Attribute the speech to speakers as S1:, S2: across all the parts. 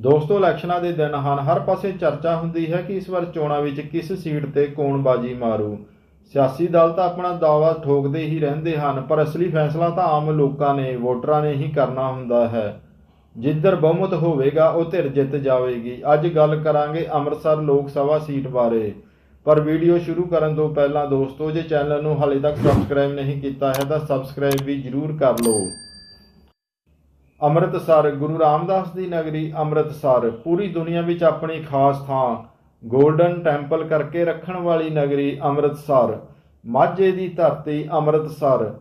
S1: ਦੋਸਤੋ, ਇਲੈਕਸ਼ਨਾਂ ਦੇ ਦਿਨ ਹਨ। ਹਰ ਪਾਸੇ ਚਰਚਾ ਹੁੰਦੀ ਹੈ ਕਿ ਇਸ ਵਾਰ ਚੋਣਾਂ ਵਿੱਚ ਕਿਸ ਸੀਟ ਤੇ ਕੌਣ ਬਾਜੀ ਮਾਰੂ। ਸਿਆਸੀ ਦਲ ਤਾਂ ਆਪਣਾ ਦਾਅਵਾ ਠੋਕਦੇ ਹੀ ਰਹਿੰਦੇ ਹਨ, ਪਰ ਅਸਲੀ ਫੈਸਲਾ ਤਾਂ ਆਮ ਲੋਕਾਂ ਨੇ, ਵੋਟਰਾਂ ਨੇ ਹੀ ਕਰਨਾ ਹੁੰਦਾ ਹੈ। ਜਿੱਧਰ ਬਹੁਮਤ ਹੋਵੇਗਾ, ਉਹ ਧਿਰ ਜਿੱਤ ਜਾਵੇਗੀ। ਅੱਜ ਗੱਲ ਕਰਾਂਗੇ ਅੰਮ੍ਰਿਤਸਰ ਲੋਕ ਸਭਾ ਸੀਟ ਬਾਰੇ। ਪਰ ਵੀਡੀਓ ਸ਼ੁਰੂ ਕਰਨ ਤੋਂ ਪਹਿਲਾਂ ਦੋਸਤੋ, ਜੇ ਚੈਨਲ ਨੂੰ ਹਾਲੇ ਤੱਕ ਸਬਸਕ੍ਰਾਈਬ ਨਹੀਂ ਕੀਤਾ ਹੈ, ਤਾਂ ਸਬਸਕ੍ਰਾਈਬ ਵੀ ਜਰੂਰ ਕਰ ਲਓ। ਅੰਮ੍ਰਿਤਸਰ, ਗੁਰੂ ਰਾਮਦਾਸ ਦੀ ਨਗਰੀ ਅੰਮ੍ਰਿਤਸਰ। ਪੂਰੀ ਦੁਨੀਆ ਵਿੱਚ ਆਪਣੀ ਖਾਸ ਥਾਂ, ਗੋਲਡਨ ਟੈਂਪਲ ਕਰਕੇ ਰੱਖਣ ਵਾਲੀ ਨਗਰੀ ਅੰਮ੍ਰਿਤਸਰ। ਮਾਝੇ ਦੀ ਧਰਤੀ ਅੰਮ੍ਰਿਤਸਰ।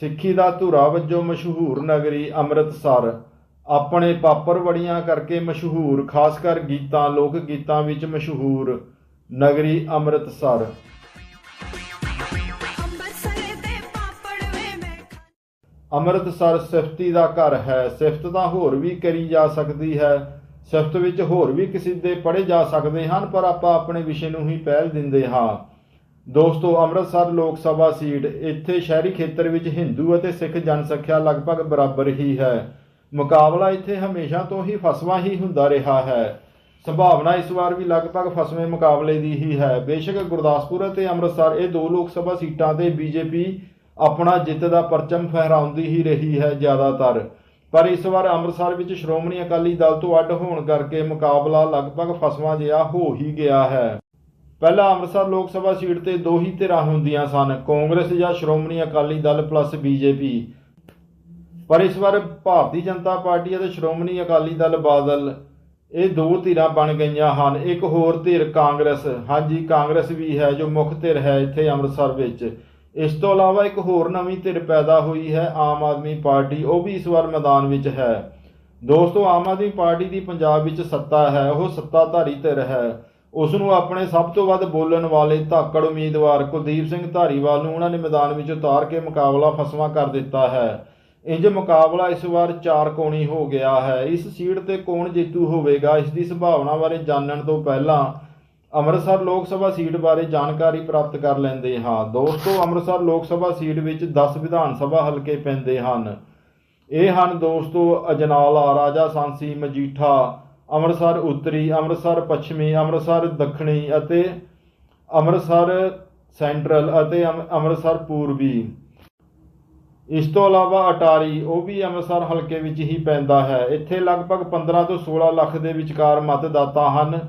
S1: ਸਿੱਖੀ ਦਾ ਧੁਰਾ ਵਜੋਂ ਮਸ਼ਹੂਰ ਨਗਰੀ ਅੰਮ੍ਰਿਤਸਰ। ਆਪਣੇ ਪਾਪੜ ਵੜੀਆਂ ਕਰਕੇ ਮਸ਼ਹੂਰ ਖਾਸ ਕਰ ਗੀਤਾਂ ਲੋਕ ਗੀਤਾਂ ਵਿੱਚ ਮਸ਼ਹੂਰ ਨਗਰੀ ਅੰਮ੍ਰਿਤਸਰ। ਅੰਮ੍ਰਿਤਸਰ ਸਿਫਤੀ ਦਾ ਘਰ ਹੈ ਸਿਫਤ ਤਾਂ ਹੋਰ ਵੀ ਕਰੀ ਜਾ ਸਕਦੀ ਹੈ। ਸਿਫਤ ਵਿੱਚ ਹੋਰ ਵੀ ਕਸੀਦੇ ਪੜ੍ਹੇ ਜਾ ਸਕਦੇ ਹਨ ਪਰ ਆਪਾਂ ਆਪਣੇ ਵਿਸ਼ੇ ਨੂੰ ਹੀ ਪਹਿਲ ਦਿੰਦੇ ਹਾਂ। ਦੋਸਤੋ ਅੰਮ੍ਰਿਤਸਰ ਲੋਕ ਸਭਾ ਸੀਟ ਇੱਥੇ ਸ਼ਹਿਰੀ ਖੇਤਰ ਵਿੱਚ ਹਿੰਦੂ ਅਤੇ ਸਿੱਖ ਜਨਸੰਖਿਆ ਲਗਭਗ ਬਰਾਬਰ ਹੀ ਹੈ। ਮੁਕਾਬਲਾ ਇੱਥੇ ਹਮੇਸ਼ਾ ਤੋਂ ਹੀ ਫਸਵਾ ਹੀ ਹੁੰਦਾ ਰਿਹਾ ਹੈ। ਸੰਭਾਵਨਾ ਇਸ ਵਾਰ ਵੀ ਲਗਭਗ ਫਸਵੇਂ ਮੁਕਾਬਲੇ ਦੀ ਹੀ ਹੈ। ਬੇਸ਼ੱਕ ਗੁਰਦਾਸਪੁਰ ਅਤੇ ਅੰਮ੍ਰਿਤਸਰ, ਇਹ ਦੋ ਲੋਕ ਸਭਾ ਸੀਟਾਂ ਤੇ ਬੀਜੇਪੀ ਆਪਣਾ ਜਿੱਤ ਦਾ ਪਰਚਮ ਫਹਿਰਾਉਂਦੀ ਹੀ ਰਹੀ ਹੈ ਜ਼ਿਆਦਾਤਰ। ਪਰ ਇਸ ਵਾਰ ਅੰਮ੍ਰਿਤਸਰ ਵਿੱਚ ਸ਼੍ਰੋਮਣੀ ਅਕਾਲੀ ਦਲ ਤੋਂ ਅੱਡ ਹੋਣ ਕਰਕੇ ਮੁਕਾਬਲਾ ਲਗਭਗ ਫਸਵਾ ਜਿਹਾ ਹੋ ਹੀ ਗਿਆ ਹੈ। ਪਹਿਲਾਂ ਅੰਮ੍ਰਿਤਸਰ ਲੋਕ ਸਭਾ ਸੀਟ ਤੇ ਦੋ ਹੀ ਧਿਰਾਂ ਹੁੰਦੀਆਂ ਸਨ, ਕਾਂਗਰਸ ਜਾਂ ਸ਼੍ਰੋਮਣੀ ਅਕਾਲੀ ਦਲ ਪਲੱਸ ਬੀਜੇਪੀ ਪਰ ਇਸ ਵਾਰ ਭਾਰਤੀ ਜਨਤਾ ਪਾਰਟੀ ਅਤੇ ਸ਼੍ਰੋਮਣੀ ਅਕਾਲੀ ਦਲ ਬਾਦਲ ਇਹ ਦੋ ਧਿਰਾਂ ਬਣ ਗਈਆਂ ਹਨ। ਇੱਕ ਹੋਰ ਧਿਰ ਕਾਂਗਰਸ, ਹਾਂਜੀ, ਕਾਂਗਰਸ ਵੀ ਹੈ ਜੋ ਮੁੱਖ ਧਿਰ ਹੈ ਇੱਥੇ ਅੰਮ੍ਰਿਤਸਰ ਵਿੱਚ। ਇਸ ਤੋਂ ਇਲਾਵਾ ਇੱਕ ਹੋਰ ਨਵੀਂ ਧਿਰ ਪੈਦਾ ਹੋਈ ਹੈ, ਆਮ ਆਦਮੀ ਪਾਰਟੀ, ਉਹ ਵੀ ਇਸ ਵਾਰ ਮੈਦਾਨ ਵਿੱਚ ਹੈ। ਦੋਸਤੋ, ਆਮ ਆਦਮੀ ਪਾਰਟੀ ਦੀ ਪੰਜਾਬ ਵਿੱਚ ਸੱਤਾ ਹੈ, ਉਹ ਸੱਤਾਧਾਰੀ ਧਿਰ ਹੈ। ਉਸ ਨੂੰ ਆਪਣੇ ਸਭ ਤੋਂ ਵੱਧ ਬੋਲਣ ਵਾਲੇ ਧਾਕੜ ਉਮੀਦਵਾਰ ਕੁਲਦੀਪ ਸਿੰਘ ਧਾਰੀਵਾਲ ਨੂੰ ਉਹਨਾਂ ਨੇ ਮੈਦਾਨ ਵਿੱਚ ਉਤਾਰ ਕੇ ਮੁਕਾਬਲਾ ਫਸਵਾ ਕਰ ਦਿੱਤਾ ਹੈ। ਇੰਜ ਮੁਕਾਬਲਾ ਇਸ ਵਾਰ ਚਾਰ ਕੋਣੀ ਹੋ ਗਿਆ ਹੈ। ਇਸ ਸੀਟ ਤੇ ਕੌਣ ਜੇਤੂ ਹੋਵੇਗਾ? ਇਸ ਦੀ ਸੰਭਾਵਨਾ ਬਾਰੇ ਜਾਣਨ ਤੋਂ ਪਹਿਲਾਂ ਅੰਮ੍ਰਿਤਸਰ ਲੋਕ ਸਭਾ ਸੀਟ ਬਾਰੇ ਜਾਣਕਾਰੀ ਪ੍ਰਾਪਤ ਕਰ ਲੈਂਦੇ ਹਾਂ। ਦੋਸਤੋ, ਅੰਮ੍ਰਿਤਸਰ ਲੋਕ ਸਭਾ ਸੀਟ ਵਿੱਚ 10 ਵਿਧਾਨ ਸਭਾ ਹਲਕੇ ਪੈਂਦੇ ਹਨ। ਇਹ ਹਨ ਦੋਸਤੋ, ਅਜਨਾਲਾ, ਰਾਜਾ ਸਾਂਸੀ, ਮਜੀਠਾ, ਅੰਮ੍ਰਿਤਸਰ ਉੱਤਰੀ, ਅੰਮ੍ਰਿਤਸਰ ਪੱਛਮੀ, ਅੰਮ੍ਰਿਤਸਰ ਦੱਖਣੀ ਅਤੇ ਅੰਮ੍ਰਿਤਸਰ ਸੈਂਟਰਲ ਅਤੇ ਅੰਮ- ਅੰਮ੍ਰਿਤਸਰ ਪੂਰਬੀ। ਇਸ ਤੋਂ ਇਲਾਵਾ ਅਟਾਰੀ ਉਹ ਵੀ ਅੰਮ੍ਰਿਤਸਰ ਹਲਕੇ ਵਿੱਚ ਹੀ ਪੈਂਦਾ ਹੈ। ਇੱਥੇ ਲਗਭਗ 15 ਤੋਂ 16 ਲੱਖ ਦੇ ਵਿਚਕਾਰ ਮਤਦਾਤਾ ਹਨ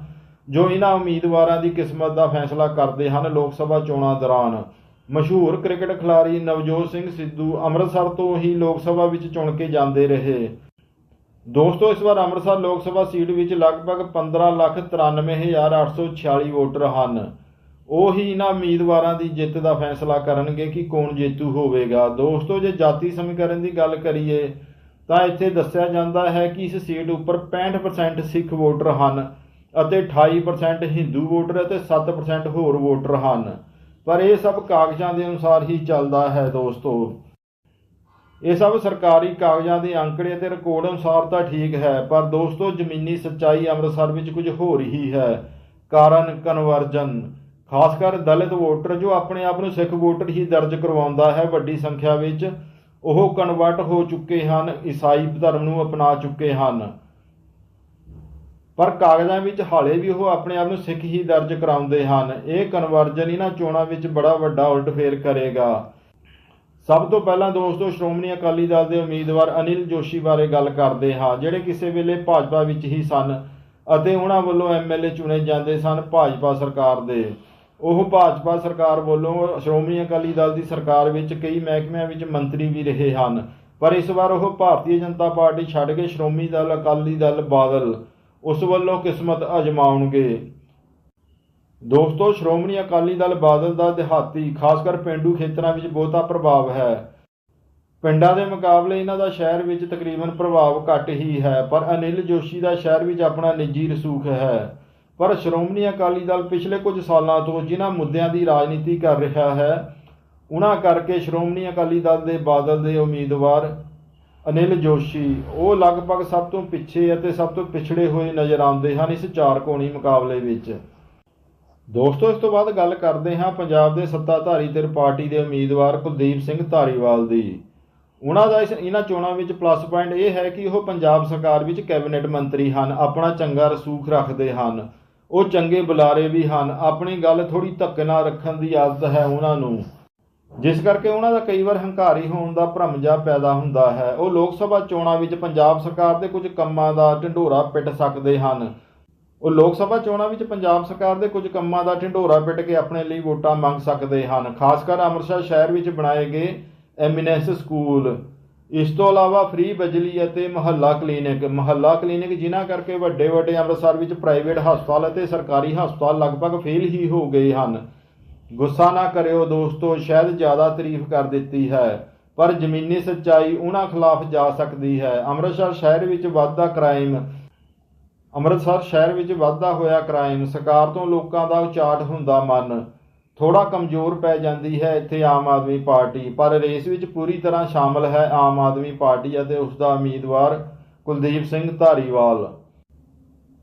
S1: ਜੋ ਇਹਨਾਂ ਉਮੀਦਵਾਰਾਂ ਦੀ ਕਿਸਮਤ ਦਾ ਫੈਸਲਾ ਕਰਦੇ ਹਨ ਲੋਕ ਸਭਾ ਚੋਣਾਂ ਦੌਰਾਨ। ਮਸ਼ਹੂਰ ਕ੍ਰਿਕਟ ਖਿਡਾਰੀ ਨਵਜੋਤ ਸਿੰਘ ਸਿੱਧੂ ਅੰਮ੍ਰਿਤਸਰ ਤੋਂ ਹੀ ਲੋਕ ਸਭਾ ਵਿੱਚ ਚੁਣ ਕੇ ਜਾਂਦੇ ਰਹੇ। ਦੋਸਤੋ ਇਸ ਵਾਰ ਅੰਮ੍ਰਿਤਸਰ ਲੋਕ ਸਭਾ ਸੀਟ ਵਿੱਚ ਲਗਭਗ 15,93,846 ਵੋਟਰ ਹਨ। ਉਹ ਹੀ ਇਹਨਾਂ ਉਮੀਦਵਾਰਾਂ ਦੀ ਜਿੱਤ ਦਾ ਫੈਸਲਾ ਕਰਨਗੇ ਕਿ ਕੌਣ ਜੇਤੂ ਹੋਵੇਗਾ। ਦੋਸਤੋ, ਜੇ ਜਾਤੀ ਸਮੀਕਰਨ ਦੀ ਗੱਲ ਕਰੀਏ, ਤਾਂ ਇੱਥੇ ਦੱਸਿਆ ਜਾਂਦਾ ਹੈ ਕਿ ਇਸ ਸੀਟ ਉੱਪਰ 65% ਸਿੱਖ ਵੋਟਰ ਹਨ ਅਤੇ 28% ਹਿੰਦੂ ਵੋਟਰ ਅਤੇ 7% ਹੋਰ ਵੋਟਰ ਹਨ। ਪਰ ਇਹ ਸਭ ਕਾਗਜ਼ਾਂ ਦੇ ਅਨੁਸਾਰ ਹੀ ਚੱਲਦਾ ਹੈ ਦੋਸਤੋ। ਇਹ ਸਭ ਸਰਕਾਰੀ ਕਾਗਜ਼ਾਂ ਦੇ ਅੰਕੜੇ ਅਤੇ ਰਿਕਾਰਡ ਅਨੁਸਾਰ ਤਾਂ ਠੀਕ ਹੈ, ਪਰ ਦੋਸਤੋ, ਜ਼ਮੀਨੀ ਸੱਚਾਈ ਅੰਮ੍ਰਿਤਸਰ ਵਿੱਚ ਕੁਝ ਹੋਰ ਹੀ ਹੈ। ਕਾਰਨ ਕਨਵਰਜਨ। ਖਾਸ ਕਰ ਦਲਿਤ ਵੋਟਰ ਜੋ ਆਪਣੇ ਆਪ ਨੂੰ ਸਿੱਖ ਵੋਟਰ ਹੀ ਦਰਜ ਕਰਵਾਉਂਦਾ ਹੈ, ਵੱਡੀ ਸੰਖਿਆ ਵਿੱਚ, ਉਹ ਕਨਵਰਟ ਹੋ ਚੁੱਕੇ ਹਨ, ਈਸਾਈ ਧਰਮ ਨੂੰ ਅਪਣਾ ਚੁੱਕੇ ਹਨ। ਪਰ ਕਾਗਜ਼ਾਂ ਵਿੱਚ ਹਾਲੇ ਵੀ ਉਹ ਆਪਣੇ ਆਪ ਨੂੰ ਸਿੱਖ ਹੀ ਦਰਜ ਕਰਾਉਂਦੇ ਹਨ। ਇਹ ਕਨਵਰਜਨ ਇਹਨਾਂ ਚੋਣਾਂ ਵਿੱਚ ਬੜਾ ਵੱਡਾ ਉਲਟਫੇਰ ਕਰੇਗਾ। ਸਭ ਤੋਂ ਪਹਿਲਾਂ ਦੋਸਤੋ, ਸ਼੍ਰੋਮਣੀ ਅਕਾਲੀ ਦਲ ਦੇ ਉਮੀਦਵਾਰ ਅਨਿਲ ਜੋਸ਼ੀ ਬਾਰੇ ਗੱਲ ਕਰਦੇ ਹਾਂ, ਜਿਹੜੇ ਕਿਸੇ ਵੇਲੇ ਭਾਜਪਾ ਵਿੱਚ ਹੀ ਸਨ ਅਤੇ ਉਹਨਾਂ ਵੱਲੋਂ ਐਮਐਲਏ ਚੁਣੇ ਜਾਂਦੇ ਸਨ ਭਾਜਪਾ ਸਰਕਾਰ ਦੇ। ਉਹ ਭਾਜਪਾ ਸਰਕਾਰ ਵੱਲੋਂ ਸ਼੍ਰੋਮਣੀ ਅਕਾਲੀ ਦਲ ਦੀ ਸਰਕਾਰ ਵਿੱਚ ਕਈ ਮਹਿਕਮਿਆਂ ਵਿੱਚ ਮੰਤਰੀ ਵੀ ਰਹੇ ਹਨ। ਪਰ ਇਸ ਵਾਰ ਉਹ ਭਾਰਤੀ ਜਨਤਾ ਪਾਰਟੀ ਛੱਡ ਕੇ ਸ਼੍ਰੋਮਣੀ ਦਲ, ਅਕਾਲੀ ਦਲ ਬਾਦਲ ਉਸ ਵੱਲੋਂ ਕਿਸਮਤ ਅਜਮਾਉਣਗੇ। ਦੋਸਤੋ, ਸ਼੍ਰੋਮਣੀ ਅਕਾਲੀ ਦਲ ਬਾਦਲ ਦਾ ਦਿਹਾਤੀ, ਖਾਸ ਕਰ ਪਿੰਡੂ ਖੇਤਰਾਂ ਵਿੱਚ ਬਹੁਤਾ ਪ੍ਰਭਾਵ ਹੈ। ਪਿੰਡਾਂ ਦੇ ਮੁਕਾਬਲੇ ਇਹਨਾਂ ਦਾ ਸ਼ਹਿਰ ਵਿੱਚ ਤਕਰੀਬਨ ਪ੍ਰਭਾਵ ਘੱਟ ਹੀ ਹੈ, ਪਰ ਅਨਿਲ ਜੋਸ਼ੀ ਦਾ ਸ਼ਹਿਰ ਵਿੱਚ ਆਪਣਾ ਨਿੱਜੀ ਰਸੂਖ ਹੈ। ਪਰ ਸ਼੍ਰੋਮਣੀ ਅਕਾਲੀ ਦਲ ਪਿਛਲੇ ਕੁਝ ਸਾਲਾਂ ਤੋਂ ਜਿਨ੍ਹਾਂ ਮੁੱਦਿਆਂ ਦੀ ਰਾਜਨੀਤੀ ਕਰ ਰਿਹਾ ਹੈ ਉਹਨਾਂ ਕਰਕੇ ਸ਼੍ਰੋਮਣੀ ਅਕਾਲੀ ਦਲ ਦੇ ਬਾਦਲ ਦੇ ਉਮੀਦਵਾਰ ਅਨਿਲ ਜੋਸ਼ੀ ਉਹ ਲਗਭਗ ਸਭ ਤੋਂ ਪਿੱਛੇ ਅਤੇ ਸਭ ਤੋਂ ਪਿਛੜੇ ਹੋਏ ਨਜ਼ਰ ਆਉਂਦੇ ਹਨ ਇਸ ਚਾਰ ਕੋਣੀ ਮੁਕਾਬਲੇ ਵਿੱਚ। ਦੋਸਤੋ, ਇਸ ਤੋਂ ਬਾਅਦ ਗੱਲ ਕਰਦੇ ਹਾਂ ਪੰਜਾਬ ਦੇ ਸੱਤਾਧਾਰੀ ਤੇ ਪਾਰਟੀ ਦੇ ਉਮੀਦਵਾਰ ਕੁਲਦੀਪ ਸਿੰਘ ਧਾਰੀਵਾਲ ਦੀ। ਉਹਨਾਂ ਦਾ ਇਸ ਇਹਨਾਂ ਚੋਣਾਂ ਵਿੱਚ ਪਲੱਸ ਪੁਆਇੰਟ ਇਹ ਹੈ ਕਿ ਉਹ ਪੰਜਾਬ ਸਰਕਾਰ ਵਿੱਚ ਕੈਬਨਿਟ ਮੰਤਰੀ ਹਨ, ਆਪਣਾ ਚੰਗਾ ਰਸੂਖ ਰੱਖਦੇ ਹਨ। ਉਹ ਚੰਗੇ ਬੁਲਾਰੇ ਵੀ ਹਨ। ਆਪਣੀ ਗੱਲ ਥੋੜੀ ਧੱਕੇ ਨਾਲ ਰੱਖਣ ਦੀ ਆਦਤ ਹੈ ਉਹਨਾਂ ਨੂੰ। ਜਿਸ ਕਰਕੇ ਉਹਨਾਂ ਦਾ ਕਈ ਵਾਰ ਹੰਕਾਰੀ ਹੋਣ ਦਾ ਭਰਮ ਜਿਹਾ ਪੈਦਾ ਹੁੰਦਾ ਹੈ। ਉਹ ਲੋਕ ਸਭਾ ਚੋਣਾਂ ਵਿੱਚ ਪੰਜਾਬ ਸਰਕਾਰ ਦੇ ਕੁਝ ਕੰਮਾਂ ਦਾ ਢਿੰਡੋਰਾ ਪਿੱਟ ਸਕਦੇ ਹਨ। ਉਹ ਲੋਕ ਸਭਾ ਚੋਣਾਂ ਵਿੱਚ ਪੰਜਾਬ ਸਰਕਾਰ ਦੇ ਕੁਝ ਕੰਮਾਂ ਦਾ ਢਿੰਡੋਰਾ ਪਿੱਟ ਕੇ ਆਪਣੇ ਲਈ ਵੋਟਾਂ ਮੰਗ ਸਕਦੇ ਹਨ। ਖਾਸ ਕਰ ਅੰਮ੍ਰਿਤਸਰ ਸ਼ਹਿਰ ਵਿੱਚ ਬਣਾਏ ਗਏ ਐਮੀਨੈਂਸ ਸਕੂਲ। ਇਸ ਤੋਂ ਇਲਾਵਾ ਫ੍ਰੀ ਬਿਜਲੀ ਅਤੇ ਮੁਹੱਲਾ ਕਲੀਨਿਕ ਮੁਹੱਲਾ ਕਲੀਨਿਕ ਜਿਨ੍ਹਾਂ ਕਰਕੇ ਵੱਡੇ ਵੱਡੇ ਅੰਮ੍ਰਿਤਸਰ ਵਿੱਚ ਪ੍ਰਾਈਵੇਟ ਹਸਪਤਾਲ ਅਤੇ ਸਰਕਾਰੀ ਹਸਪਤਾਲ ਲਗਭਗ ਫੇਲ ਹੀ ਹੋ ਗਏ ਹਨ। ਗੁੱਸਾ ਨਾ ਕਰਿਓ ਦੋਸਤੋ, ਸ਼ਾਇਦ ਜ਼ਿਆਦਾ ਤਾਰੀਫ ਕਰ ਦਿੱਤੀ ਹੈ, ਪਰ ਜ਼ਮੀਨੀ ਸੱਚਾਈ ਉਹਨਾਂ ਖਿਲਾਫ ਜਾ ਸਕਦੀ ਹੈ। ਅੰਮ੍ਰਿਤਸਰ ਸ਼ਹਿਰ ਵਿੱਚ ਵਾਧਾ ਕ੍ਰਾਈਮ ਅੰਮ੍ਰਿਤਸਰ ਸ਼ਹਿਰ ਵਿੱਚ ਵਾਧਾ ਹੋਇਆ ਕ੍ਰਾਈਮ ਸਰਕਾਰ ਤੋਂ ਲੋਕਾਂ ਦਾ ਉਚਾਟ ਹੁੰਦਾ ਮਨ। ਥੋੜਾ ਕਮਜ਼ੋਰ ਪੈ ਜਾਂਦੀ ਹੈ ਇੱਥੇ ਆਮ ਆਦਮੀ ਪਾਰਟੀ। ਪਰ ਰੇਸ ਵਿੱਚ ਪੂਰੀ ਤਰ੍ਹਾਂ ਸ਼ਾਮਲ ਹੈ ਆਮ ਆਦਮੀ ਪਾਰਟੀ ਅਤੇ ਉਸ ਦਾ ਉਮੀਦਵਾਰ ਕੁਲਦੀਪ ਸਿੰਘ ਧਾਰੀਵਾਲ।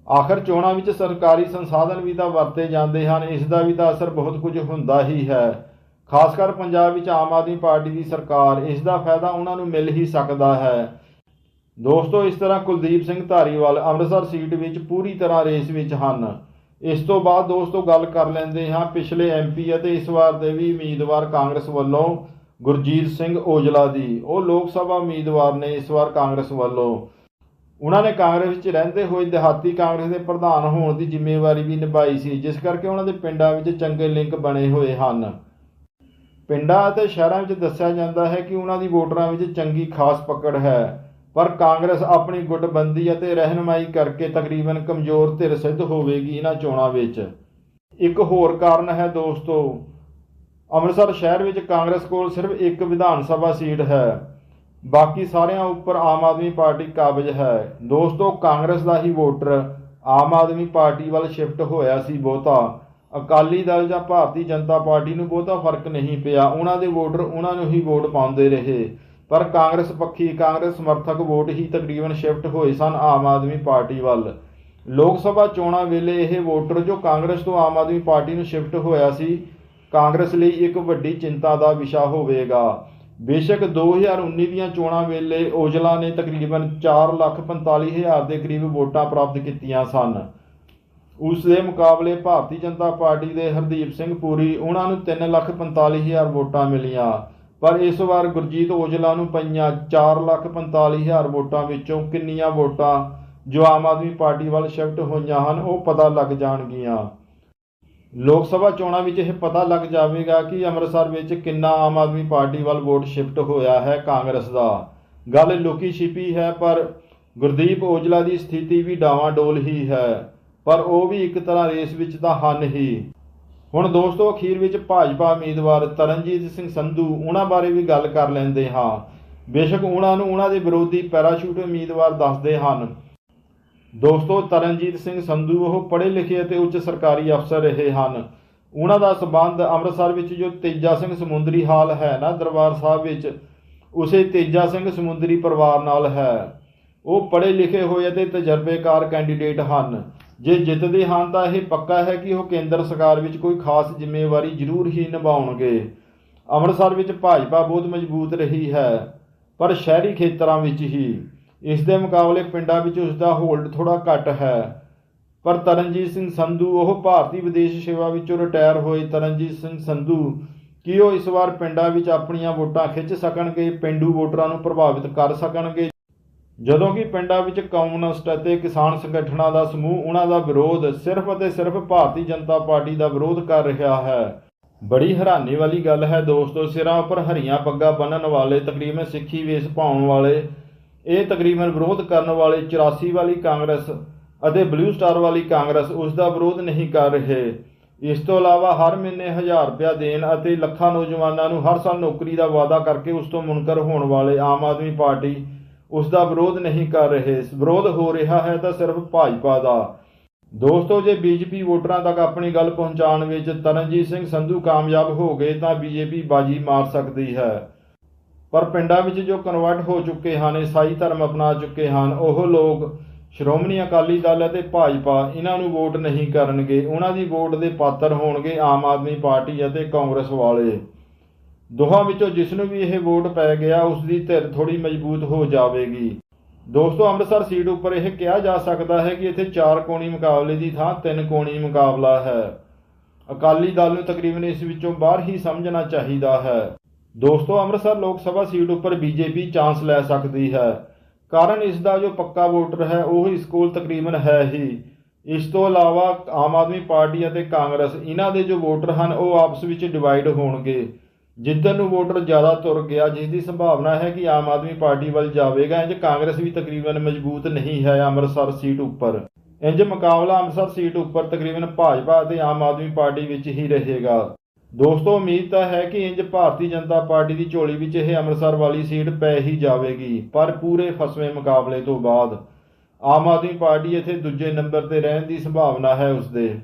S1: ਆਖਰ ਚੋਣਾਂ ਵਿੱਚ ਸਰਕਾਰੀ ਸੰਸਾਧਨ ਵੀ ਤਾਂ ਵਰਤੇ ਜਾਂਦੇ ਹਨ, ਇਸ ਦਾ ਵੀ ਤਾਂ ਅਸਰ ਬਹੁਤ ਕੁਝ ਹੁੰਦਾ ਹੀ ਹੈ। ਖਾਸ ਕਰ ਪੰਜਾਬ ਵਿੱਚ ਆਮ ਆਦਮੀ ਪਾਰਟੀ ਦੀ ਸਰਕਾਰ, ਇਸ ਦਾ ਫਾਇਦਾ ਉਹਨਾਂ ਨੂੰ ਮਿਲ ਹੀ ਸਕਦਾ ਹੈ। ਦੋਸਤੋ, ਇਸ ਤਰ੍ਹਾਂ ਕੁਲਦੀਪ ਸਿੰਘ ਧਾਰੀਵਾਲ ਅੰਮ੍ਰਿਤਸਰ ਸੀਟ ਵਿੱਚ ਪੂਰੀ ਤਰ੍ਹਾਂ ਰੇਸ ਵਿੱਚ ਹਨ। ਇਸ ਤੋਂ ਬਾਅਦ ਦੋਸਤੋ ਗੱਲ ਕਰ ਲੈਂਦੇ ਹਾਂ ਪਿਛਲੇ ਐਮਪੀ ਅਤੇ ਇਸ ਵਾਰ ਦੇ ਵੀ ਉਮੀਦਵਾਰ ਕਾਂਗਰਸ ਵੱਲੋਂ ਗੁਰਜੀਤ ਸਿੰਘ ਔਜਲਾ ਦੀ। ਉਹ ਲੋਕ ਸਭਾ ਉਮੀਦਵਾਰ ਨੇ ਇਸ ਵਾਰ ਕਾਂਗਰਸ ਵੱਲੋਂ। ਉਹਨਾਂ ਨੇ ਕਾਂਗਰਸ ਵਿੱਚ ਰਹਿੰਦੇ ਹੋਏ ਦਿਹਾਤੀ ਕਾਂਗਰਸ ਦੇ ਪ੍ਰਧਾਨ ਹੋਣ ਦੀ ਜ਼ਿੰਮੇਵਾਰੀ ਵੀ ਨਿਭਾਈ ਸੀ, ਜਿਸ ਕਰਕੇ ਉਹਨਾਂ ਦੇ ਪਿੰਡਾਂ ਵਿੱਚ ਚੰਗੇ ਲਿੰਕ ਬਣੇ ਹੋਏ ਹਨ। ਪਿੰਡਾਂ ਅਤੇ ਸ਼ਹਿਰਾਂ ਵਿੱਚ ਦੱਸਿਆ ਜਾਂਦਾ ਹੈ ਕਿ ਉਹਨਾਂ ਦੀ ਵੋਟਰਾਂ ਵਿੱਚ ਚੰਗੀ ਖਾਸ ਪਕੜ ਹੈ। ਪਰ ਕਾਂਗਰਸ ਆਪਣੀ ਗੁੱਟਬੰਦੀ ਅਤੇ ਰਹਿਨਮਾਈ ਕਰਕੇ ਤਕਰੀਬਨ ਕਮਜ਼ੋਰ ਧਿਰ ਸਿੱਧ ਹੋਵੇਗੀ ਇਹਨਾਂ ਚੋਣਾਂ ਵਿੱਚ। ਇੱਕ ਹੋਰ ਕਾਰਨ ਹੈ ਦੋਸਤੋ, ਅੰਮ੍ਰਿਤਸਰ ਸ਼ਹਿਰ ਵਿੱਚ ਕਾਂਗਰਸ ਕੋਲ ਸਿਰਫ ਇੱਕ ਵਿਧਾਨ ਸਭਾ ਸੀਟ ਹੈ। ਬਾਕੀ ਸਾਰਿਆਂ ਉੱਪਰ ਆਮ ਆਦਮੀ ਪਾਰਟੀ ਕਾਬਜ ਹੈ। ਦੋਸਤੋ, ਕਾਂਗਰਸ ਦਾ ਹੀ ਵੋਟਰ ਆਮ ਆਦਮੀ ਪਾਰਟੀ ਵੱਲ ਸ਼ਿਫਟ ਹੋਇਆ ਸੀ ਬਹੁਤਾ। ਅਕਾਲੀ ਦਲ ਜਾਂ ਭਾਰਤੀ ਜਨਤਾ ਪਾਰਟੀ ਨੂੰ ਬਹੁਤਾ ਫ਼ਰਕ ਨਹੀਂ ਪਿਆ। ਉਹਨਾਂ ਦੇ ਵੋਟਰ ਉਹਨਾਂ ਨੂੰ ਹੀ ਵੋਟ ਪਾਉਂਦੇ ਰਹੇ। ਪਰ ਕਾਂਗਰਸ ਪੱਖੀ ਕਾਂਗਰਸ ਸਮਰਥਕ ਵੋਟ ਹੀ ਤਕਰੀਬਨ ਸ਼ਿਫਟ ਹੋਏ ਸਨ ਆਮ ਆਦਮੀ ਪਾਰਟੀ ਵੱਲ। ਲੋਕ ਸਭਾ ਚੋਣਾਂ ਵੇਲੇ ਇਹ ਵੋਟਰ ਜੋ ਕਾਂਗਰਸ ਤੋਂ ਆਮ ਆਦਮੀ ਪਾਰਟੀ ਨੂੰ ਸ਼ਿਫਟ ਹੋਇਆ ਸੀ ਕਾਂਗਰਸ ਲਈ ਇੱਕ ਵੱਡੀ ਚਿੰਤਾ ਦਾ ਵਿਸ਼ਾ ਹੋਵੇਗਾ। ਬੇਸ਼ੱਕ 2019 ਦੀਆਂ ਚੋਣਾਂ ਵੇਲੇ ਔਜਲਾ ਨੇ ਤਕਰੀਬਨ 4,45,000 ਦੇ ਕਰੀਬ ਵੋਟਾਂ ਪ੍ਰਾਪਤ ਕੀਤੀਆਂ ਸਨ। ਉਸ ਦੇ ਮੁਕਾਬਲੇ ਭਾਰਤੀ ਜਨਤਾ ਪਾਰਟੀ ਦੇ ਹਰਦੀਪ ਸਿੰਘ ਪੂਰੀ ਉਹਨਾਂ ਨੂੰ 3,45,000 ਵੋਟਾਂ ਮਿਲੀਆਂ। ਪਰ ਇਸ ਵਾਰ ਗੁਰਜੀਤ ਔਜਲਾ ਨੂੰ ਪਈਆਂ 4,45,000 ਵੋਟਾਂ ਵਿੱਚੋਂ ਕਿੰਨੀਆਂ ਵੋਟਾਂ ਜੋ ਆਮ ਆਦਮੀ ਪਾਰਟੀ ਵੱਲ ਸ਼ਿਫਟ ਹੋਈਆਂ ਹਨ ਉਹ ਪਤਾ ਲੱਗ ਜਾਣਗੀਆਂ। ਲੋਕ ਸਭਾ ਚੋਣਾਂ ਵਿੱਚ ਇਹ ਪਤਾ ਲੱਗ ਜਾਵੇਗਾ ਕਿ ਅੰਮ੍ਰਿਤਸਰ ਵਿੱਚ ਕਿੰਨਾ ਆਮ ਆਦਮੀ ਪਾਰਟੀ ਵੱਲ ਵੋਟ ਸ਼ਿਫਟ ਹੋਇਆ ਹੈ ਕਾਂਗਰਸ ਦਾ। ਗੱਲ ਲੁਕੀ ਛਿਪੀ ਹੈ ਪਰ ਗੁਰਦੀਪ ਔਜਲਾ ਦੀ ਸਥਿਤੀ ਵੀ ਡਾਵਾਂਡੋਲ ਹੀ ਹੈ। ਪਰ ਉਹ ਵੀ ਇੱਕ ਤਰ੍ਹਾਂ ਰੇਸ ਵਿੱਚ ਤਾਂ ਹਨ ਹੀ। ਹੁਣ ਦੋਸਤੋ, ਅਖੀਰ ਵਿੱਚ ਭਾਜਪਾ ਉਮੀਦਵਾਰ ਤਰਨਜੀਤ ਸਿੰਘ ਸੰਧੂ ਉਹਨਾਂ ਬਾਰੇ ਵੀ ਗੱਲ ਕਰ ਲੈਂਦੇ ਹਾਂ। ਬੇਸ਼ੱਕ ਉਹਨਾਂ ਨੂੰ ਉਹਨਾਂ ਦੇ ਵਿਰੋਧੀ ਪੈਰਾਸ਼ੂਟ ਉਮੀਦਵਾਰ ਦੱਸਦੇ ਹਨ। ਦੋਸਤੋ, ਤਰਨਜੀਤ ਸਿੰਘ ਸੰਧੂ ਉਹ ਪੜ੍ਹੇ ਲਿਖੇ ਅਤੇ ਉੱਚ ਸਰਕਾਰੀ ਅਫਸਰ ਰਹੇ ਹਨ। ਉਹਨਾਂ ਦਾ ਸਬੰਧ ਅੰਮ੍ਰਿਤਸਰ ਵਿੱਚ ਜੋ ਤੇਜਾ ਸਿੰਘ ਸਮੁੰਦਰੀ ਹਾਲ ਹੈ ਨਾ ਦਰਬਾਰ ਸਾਹਿਬ ਵਿੱਚ, ਉਸੇ ਤੇਜਾ ਸਿੰਘ ਸਮੁੰਦਰੀ ਪਰਿਵਾਰ ਨਾਲ ਹੈ। ਉਹ ਪੜ੍ਹੇ ਲਿਖੇ ਹੋਏ ਅਤੇ ਤਜਰਬੇਕਾਰ ਕੈਂਡੀਡੇਟ ਹਨ। ਜੇ ਜਿੱਤਦੇ ਹਨ ਤਾਂ ਇਹ ਪੱਕਾ ਹੈ ਕਿ ਉਹ ਕੇਂਦਰ ਸਰਕਾਰ ਵਿੱਚ ਕੋਈ ਖਾਸ ਜ਼ਿੰਮੇਵਾਰੀ ਜ਼ਰੂਰ ਹੀ ਨਿਭਾਉਣਗੇ। ਅੰਮ੍ਰਿਤਸਰ ਵਿੱਚ ਭਾਜਪਾ ਬਹੁਤ ਮਜ਼ਬੂਤ ਰਹੀ ਹੈ, ਪਰ ਸ਼ਹਿਰੀ ਖੇਤਰਾਂ ਵਿੱਚ ਹੀ। ਇਸ ਦੇ ਮੁਕਾਬਲੇ ਪਿੰਡਾਂ ਵਿੱਚ ਉਸ ਦਾ ਹੋਲਡ ਥੋੜਾ ਘੱਟ ਹੈ। ਪਰ ਤਰਨਜੀਤ ਸਿੰਘ ਸੰਧੂ, ਉਹ ਭਾਰਤੀ ਵਿਦੇਸ਼ ਸੇਵਾ ਵਿੱਚੋਂ ਰਿਟਾਇਰ ਹੋਏ ਤਰਨਜੀਤ ਸਿੰਘ ਸੰਧੂ, ਕੀ ਉਹ ਇਸ ਵਾਰ ਪਿੰਡਾਂ ਵਿੱਚ ਆਪਣੀਆਂ ਵੋਟਾਂ ਖਿੱਚ ਸਕਣਗੇ, ਪਿੰਡੂ ਵੋਟਰਾਂ ਨੂੰ ਪ੍ਰਭਾਵਿਤ ਕਰ ਸਕਣਗੇ? ਜਦੋਂ ਕਿ ਪਿੰਡਾਂ ਵਿੱਚ ਕਮਿਊਨਿਸਟ ਅਤੇ ਕਿਸਾਨ ਸੰਗਠਨਾਂ ਦਾ ਸਮੂਹ ਉਹਨਾਂ ਦਾ ਵਿਰੋਧ ਸਿਰਫ ਅਤੇ ਸਿਰਫ ਭਾਰਤੀ ਜਨਤਾ ਪਾਰਟੀ ਦਾ ਵਿਰੋਧ ਕਰ ਰਿਹਾ ਹੈ। ਬੜੀ ਹੈਰਾਨੀ ਵਾਲੀ ਗੱਲ ਹੈ ਦੋਸਤੋ, ਸਿਰਾਂ ਉੱਪਰ ਹਰੀਆਂ ਪੱਗਾਂ ਬੰਨਣ ਵਾਲੇ, ਤਕਰੀਬਨ ਸਿੱਖੀ ਵੇਸ ਪਾਉਣ ਵਾਲੇ, ਇਹ ਤਕਰੀਬਨ ਵਿਰੋਧ ਕਰਨ ਵਾਲੇ 84 ਵਾਲੀ ਕਾਂਗਰਸ ਅਤੇ ਬਲੂ ਸਟਾਰ ਵਾਲੀ ਕਾਂਗਰਸ ਉਸ ਦਾ ਵਿਰੋਧ ਨਹੀਂ ਕਰ ਰਹੇ। ਇਸ ਤੋਂ ਇਲਾਵਾ ਹਰ ਮਹੀਨੇ 1000 ਰੁਪਇਆ ਦੇਣ ਅਤੇ ਲੱਖਾਂ ਨੌਜਵਾਨਾਂ ਨੂੰ ਹਰ ਸਾਲ ਨੌਕਰੀ ਦਾ ਵਾਅਦਾ ਕਰਕੇ ਉਸ ਤੋਂ ਮੁਨਕਰ ਹੋਣ ਵਾਲੇ ਆਮ ਆਦਮੀ ਪਾਰਟੀ ਉਸ ਦਾ ਵਿਰੋਧ ਨਹੀਂ ਕਰ ਰਹੇ। ਵਿਰੋਧ ਹੋ ਰਿਹਾ ਹੈ ਤਾਂ ਸਿਰਫ ਭਾਜਪਾ ਦਾ। ਦੋਸਤੋ, ਜੇ ਬੀਜੇਪੀ ਵੋਟਰਾਂ ਤੱਕ ਆਪਣੀ ਗੱਲ ਪਹੁੰਚਾਉਣ ਵਿੱਚ ਤਰਨਜੀਤ ਸਿੰਘ ਸੰਧੂ ਕਾਮਯਾਬ ਹੋ ਗਏ ਤਾਂ ਬੀਜੇਪੀ ਬਾਜੀ ਮਾਰ ਸਕਦੀ ਹੈ। ਪਰ ਪਿੰਡਾਂ ਵਿੱਚ ਜੋ ਕਨਵਰਟ ਹੋ ਚੁੱਕੇ ਹਨ ਈਸਾਈ ਧਰਮ ਅਪਣਾ ਚੁੱਕੇ ਹਨ, ਉਹ ਲੋਕ ਸ਼੍ਰੋਮਣੀ ਅਕਾਲੀ ਦਲ ਅਤੇ ਭਾਜਪਾ ਇਹਨਾਂ ਨੂੰ ਵੋਟ ਨਹੀਂ ਕਰਨਗੇ। ਉਹਨਾਂ ਦੀ ਵੋਟ ਦੇ ਪਾਤਰ ਹੋਣਗੇ ਆਮ ਆਦਮੀ ਪਾਰਟੀ ਅਤੇ ਕਾਂਗਰਸ ਵਾਲੇ। ਦੋਹਾਂ ਵਿੱਚੋਂ ਜਿਸ ਨੂੰ ਵੀ ਇਹ ਵੋਟ ਪੈ ਗਿਆ, ਉਸ ਦੀ ਧਿਰ ਥੋੜੀ ਮਜ਼ਬੂਤ ਹੋ ਜਾਵੇਗੀ। ਦੋਸਤੋ, ਅੰਮ੍ਰਿਤਸਰ ਸੀਟ ਉੱਪਰ ਇਹ ਕਿਹਾ ਜਾ ਸਕਦਾ ਹੈ ਕਿ ਇੱਥੇ ਚਾਰ ਕੋਣੀ ਮੁਕਾਬਲੇ ਦੀ ਥਾਂ ਤਿੰਨ ਕੋਣੀ ਮੁਕਾਬਲਾ ਹੈ। ਅਕਾਲੀ ਦਲ ਨੂੰ ਤਕਰੀਬਨ ਇਸ ਵਿੱਚੋਂ ਬਾਹਰ ਹੀ ਸਮਝਣਾ ਚਾਹੀਦਾ ਹੈ। ਦੋਸਤੋ, ਅੰਮ੍ਰਿਤਸਰ ਲੋਕ ਸਭਾ ਸੀਟ ਉੱਪਰ ਬੀਜੇਪੀ ਚਾਂਸ ਲੈ ਸਕਦੀ ਹੈ। ਕਾਰਨ ਇਸ ਦਾ ਜੋ ਪੱਕਾ ਵੋਟਰ ਹੈ, ਉਹ ਇਸ ਕੋਲ ਤਕਰੀਬਨ ਹੈ ਹੀ। ਇਸ ਤੋਂ ਇਲਾਵਾ ਆਮ ਆਦਮੀ ਪਾਰਟੀ ਅਤੇ ਕਾਂਗਰਸ, ਇਹਨਾਂ ਦੇ ਜੋ ਵੋਟਰ ਹਨ, ਉਹ ਆਪਸ ਵਿੱਚ ਡਿਵਾਈਡ ਹੋਣਗੇ। ਜਿੱਧਰ ਨੂੰ ਵੋਟਰ ਜ਼ਿਆਦਾ ਤੁਰ ਗਿਆ, ਜਿਸ ਦੀ ਸੰਭਾਵਨਾ ਹੈ ਕਿ ਆਮ ਆਦਮੀ ਪਾਰਟੀ ਵੱਲ ਜਾਵੇਗਾ, ਇੰਜ ਕਾਂਗਰਸ ਵੀ ਤਕਰੀਬਨ ਮਜ਼ਬੂਤ ਨਹੀਂ ਹੈ ਅੰਮ੍ਰਿਤਸਰ ਸੀਟ ਉੱਪਰ। ਇੰਜ ਮੁਕਾਬਲਾ ਅੰਮ੍ਰਿਤਸਰ ਸੀਟ ਉੱਪਰ ਤਕਰੀਬਨ ਭਾਜਪਾ ਅਤੇ ਆਮ ਆਦਮੀ ਪਾਰਟੀ ਵਿੱਚ ਹੀ ਰਹੇਗਾ। ਦੋਸਤੋ, ਉਮੀਦ ਤਾਂ ਹੈ ਕਿ ਇੰਜ ਭਾਰਤੀ ਜਨਤਾ ਪਾਰਟੀ ਦੀ ਝੋਲੀ ਵਿੱਚ ਇਹ ਅੰਮ੍ਰਿਤਸਰ ਵਾਲੀ ਸੀਟ ਪੈ ਹੀ ਜਾਵੇਗੀ, ਪਰ ਪੂਰੇ ਫਸਵੇਂ ਮੁਕਾਬਲੇ ਤੋਂ ਬਾਅਦ ਆਮ ਆਦਮੀ ਪਾਰਟੀ ਇੱਥੇ ਦੂਜੇ ਨੰਬਰ ਤੇ ਰਹਿਣ ਦੀ ਸੰਭਾਵਨਾ ਹੈ ਉਸਦੇ।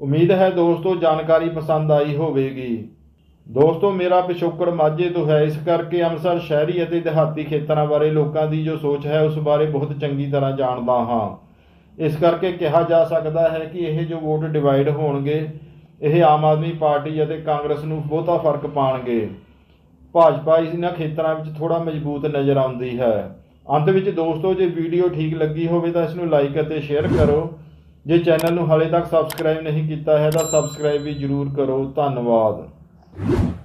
S1: ਉਮੀਦ ਹੈ ਦੋਸਤੋ, ਜਾਣਕਾਰੀ ਪਸੰਦ ਆਈ ਹੋਵੇਗੀ। ਦੋਸਤੋ, ਮੇਰਾ ਪਿਛੋਕੜ ਮਾਝੇ ਤੋਂ ਹੈ। ਇਸ ਕਰਕੇ ਅੰਮ੍ਰਿਤਸਰ ਸ਼ਹਿਰੀ ਅਤੇ ਦਿਹਾਤੀ ਖੇਤਰਾਂ ਬਾਰੇ ਲੋਕਾਂ ਦੀ ਜੋ ਸੋਚ ਹੈ, ਉਸ ਬਾਰੇ ਬਹੁਤ ਚੰਗੀ ਤਰ੍ਹਾਂ ਜਾਣਦਾ ਹਾਂ। ਇਸ ਕਰਕੇ ਕਿਹਾ ਜਾ ਸਕਦਾ ਹੈ ਕਿ ਇਹ ਜੋ ਵੋਟ ਡਿਵਾਈਡ ਹੋਣਗੇ, ਇਹ ਆਮ ਆਦਮੀ ਪਾਰਟੀ ਅਤੇ ਕਾਂਗਰਸ ਨੂੰ ਬਹੁਤਾ ਫ਼ਰਕ ਪਾਣਗੇ। ਭਾਜਪਾ ਇਹਨਾਂ ਖੇਤਰਾਂ ਵਿੱਚ ਥੋੜਾ ਮਜ਼ਬੂਤ ਨਜ਼ਰ ਆਉਂਦੀ ਹੈ। ਅੰਤ ਵਿੱਚ ਦੋਸਤੋ, ਜੇ ਵੀਡੀਓ ਠੀਕ ਲੱਗੀ ਹੋਵੇ ਤਾਂ ਇਸ ਨੂੰ ਲਾਈਕ ਅਤੇ ਸ਼ੇਅਰ ਕਰੋ। ਜੇ ਚੈਨਲ ਨੂੰ ਹਾਲੇ ਤੱਕ ਸਬਸਕ੍ਰਾਈਬ ਨਹੀਂ ਕੀਤਾ ਹੈ ਤਾਂ ਸਬਸਕ੍ਰਾਈਬ ਵੀ ਜਰੂਰ ਕਰੋ। ਧੰਨਵਾਦ। you